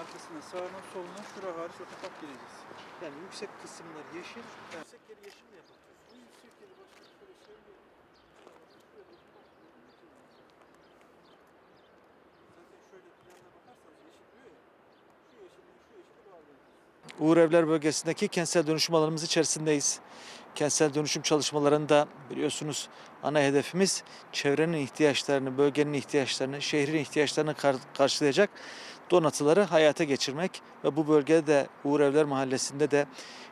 arkasına, sağına, soluna, şura hariç otopark gireceğiz. Yani yüksek kısımlar yeşil. Yüksek yeri yeşil mi yapacağız? Bu yüksek yeri başka şöyle söyleyeyim. Zaten şöyle planına bakarsanız yeşil diyor ya. Şu yeşilin şu yeşili bağlıyoruz. Uğur Evler bölgesindeki kentsel dönüşüm alanımız içerisindeyiz. Kentsel dönüşüm çalışmalarında biliyorsunuz ana hedefimiz çevrenin ihtiyaçlarını, bölgenin ihtiyaçlarını, şehrin ihtiyaçlarını kar- karşılayacak donatıları hayata geçirmek ve bu bölgede de Uğur Evler Mahallesi'nde de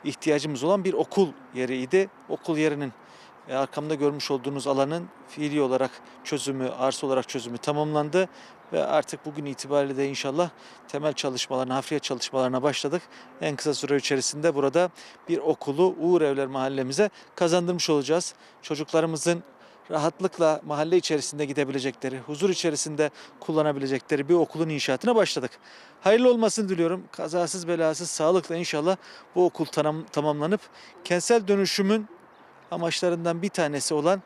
ihtiyacımız olan bir okul yeriydi. Okul yerinin e, arkamda görmüş olduğunuz alanın fiili olarak çözümü, arsa olarak çözümü tamamlandı ve artık bugün itibariyle de inşallah temel çalışmalarına, hafriyat çalışmalarına başladık. En kısa süre içerisinde burada bir okulu Uğur Evler mahallemize kazandırmış olacağız. Çocuklarımızın rahatlıkla mahalle içerisinde gidebilecekleri, huzur içerisinde kullanabilecekleri bir okulun inşaatına başladık. Hayırlı olmasını diliyorum. Kazasız belasız sağlıkla inşallah bu okul tanam- tamamlanıp kentsel dönüşümün amaçlarından bir tanesi olan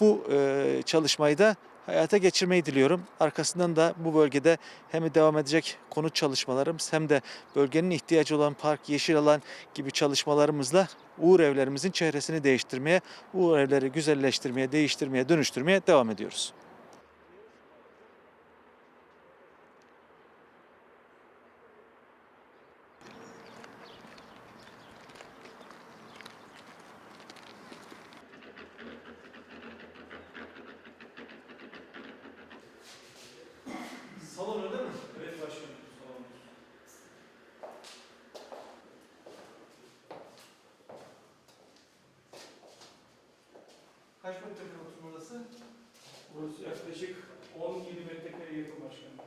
bu e, çalışmayı da hayata geçirmeyi diliyorum. Arkasından da bu bölgede hem devam edecek konut çalışmalarımız hem de bölgenin ihtiyacı olan park, yeşil alan gibi çalışmalarımızla Uğur evlerimizin çehresini değiştirmeye, Uğur evleri güzelleştirmeye, değiştirmeye, dönüştürmeye devam ediyoruz. Salon öyle mi? Evet başkanım. Salon. Kaç metrekare oturma odası? Burası yaklaşık 17 metrekare yakın başkanım.